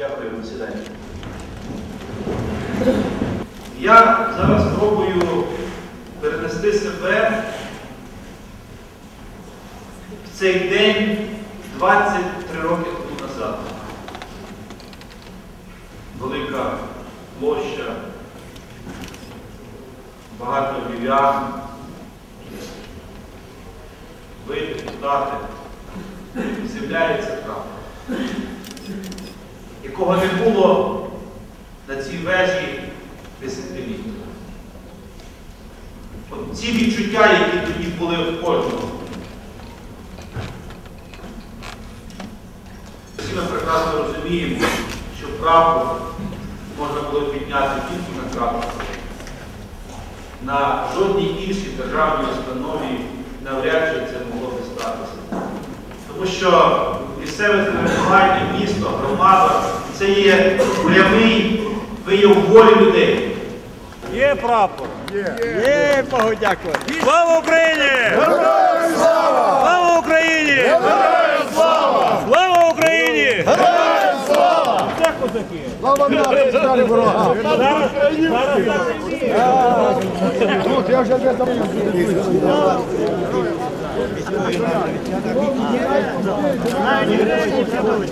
Дякую, засідання. Я зараз спробую перенести себе в цей день 23 роки тому назад. Велика площа, багато львів'ян, ви, депутати, з'являється прапор, якого не було на цій вежі десятиліття. От ці відчуття, які тоді були в кожного. Всі ми прекрасно розуміємо, що прапор можна було підняти тільки на прапор. На жодній іншій державній установі навряд чи це могло би статися. Тому що місцеве самоврядування, місто, громада це є прямий вияв волі людей. Є прапор. Є. Є, Богу дякую. Слава Україні! Героям слава! Слава Україні! Героям слава! Слава Україні! Героям слава! Це козаки. Слава стали ворога! Зараз, зараз так. Тут я вже не там.